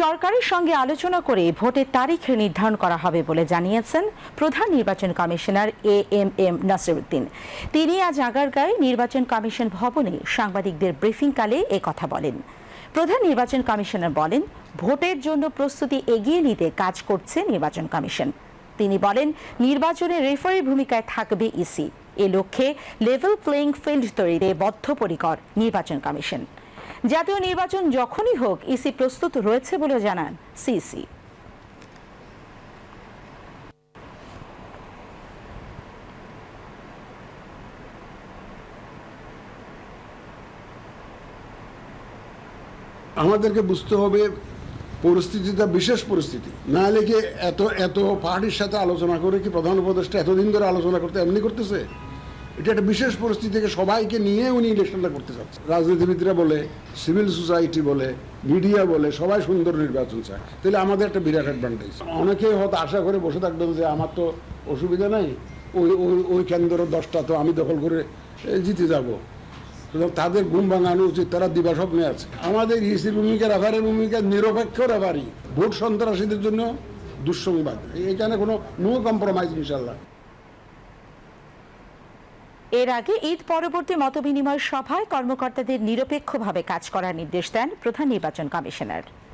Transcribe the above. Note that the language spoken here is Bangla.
সরকারের সঙ্গে আলোচনা করে ভোটের তারিখ নির্ধারণ করা হবে বলে জানিয়েছেন প্রধান নির্বাচন commissioner A M M Nasiruddin. তিনি আজ আগারগাঁয় নির্বাচন কমিশন ভবনে সাংবাদিকদের ব্রিফিংকালে এ কথা বলেন। প্রধান নির্বাচন কমিশনার বলেন, ভোটের জন্য প্রস্তুতি এগিয়ে নিতে কাজ করছে নির্বাচন কমিশন। তিনি বলেন, নির্বাচনে রেফারির ভূমিকায় থাকবে ইসি। এ লক্ষ্যে লেভেল প্লেইং ফিল্ড তৈরিতে বদ্ধপরিকর নির্বাচন কমিশন। জাতীয় নির্বাচন যখনই হোক ইসি প্রস্তুত রয়েছে বলে জানান সিসি আমাদেরকে বুঝতে হবে পরিস্থিতিটা বিশেষ পরিস্থিতি। না হলে কি এত এত পার্টির সাথে আলোচনা করে কি প্রধান উপদেষ্টা এতদিন ধরে আলোচনা করতে এমনি করতেছে? এটা একটা বিশেষ পরিস্থিতি থেকে সবাইকে নিয়ে উনি ইলেকশনটা করতে চাচ্ছেন রাজনীতিবিদরা বলে সিভিল সোসাইটি বলে মিডিয়া বলে, সবাই সুন্দর নির্বাচন চায়। তাহলে আমাদের একটা বিরাট অ্যাডভান্টেজ অনেকেই হয়তো আশা করে বসে থাকবেন যে আমার তো অসুবিধা নাই, ওই ওই ওই কেন্দ্র দশটা তো আমি দখল করে জিতে যাব। তাদের ঘুম ভাঙানো উচিত, তারা দিবা স্বপ্নে আছে। আমাদের ইসির ভূমিকা রেফারের ভূমিকা, নিরপেক্ষ রেফারি ভোট সন্ত্রাসীদের জন্য দুঃসংবাদ এখানে কোনো নো কম্প্রোমাইজ ইনশাল্লাহ এর আগে ঈদ পরবর্তী মতবিনিময় সভায় কর্মকর্তাদের নিরপেক্ষভাবে কাজ করার নির্দেশ দেন প্রধান নির্বাচন কমিশনার।